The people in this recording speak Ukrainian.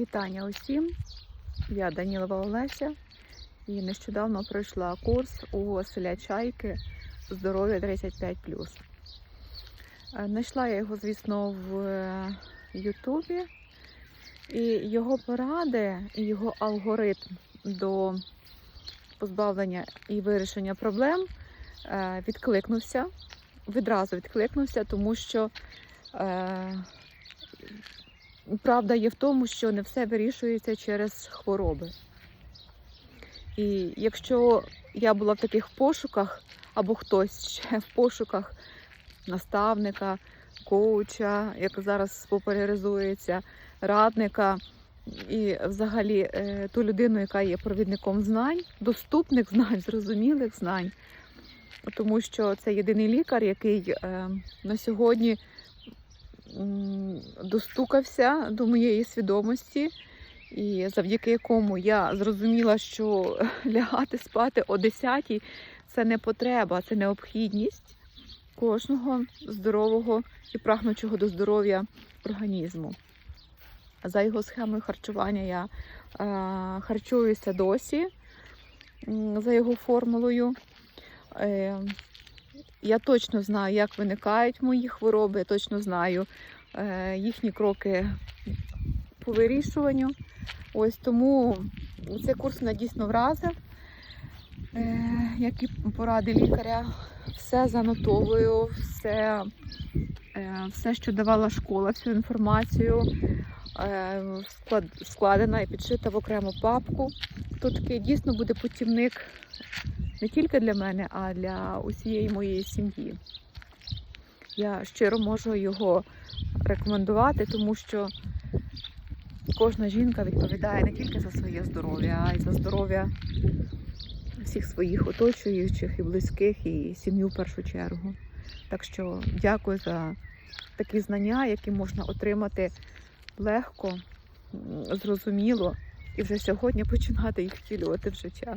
Вітання усім! Я Данілова Олеся і нещодавно пройшла курс у Василя Чайки Здоров'я 35. Е, Знайшла я його, звісно, в е, Ютубі, і його поради, і його алгоритм до позбавлення і вирішення проблем е, відкликнувся. Відразу відкликнувся, тому що правда є в тому, що не все вирішується через хвороби. І якщо я була в таких пошуках, або хтось ще в пошуках наставника, коуча, як зараз популяризується, радника, і взагалі е, ту людину, яка є провідником знань, доступних знань, зрозумілих знань, тому що це єдиний лікар, який е, на сьогодні достукався до моєї свідомості, і завдяки якому я зрозуміла, що лягати спати о 10 це не потреба, це необхідність кожного здорового і прагнучого до здоров'я організму. За його схемою харчування я е, харчуюся досі, за його формулою. Е, я точно знаю, як виникають мої хвороби, я точно знаю їхні кроки по вирішуванню. Ось тому цей курс мене дійсно вразив. Е, як і поради лікаря, все занотовую, все, е, все, що давала школа, всю інформацію е, склад, складена і підшита в окрему папку. Тут такий дійсно буде путівник не тільки для мене, а для усієї моєї сім'ї. Я щиро можу його рекомендувати, тому що кожна жінка відповідає не тільки за своє здоров'я, а й за здоров'я всіх своїх оточуючих і близьких, і сім'ю в першу чергу. Так що дякую за такі знання, які можна отримати легко, зрозуміло, і вже сьогодні починати їх втілювати в життя.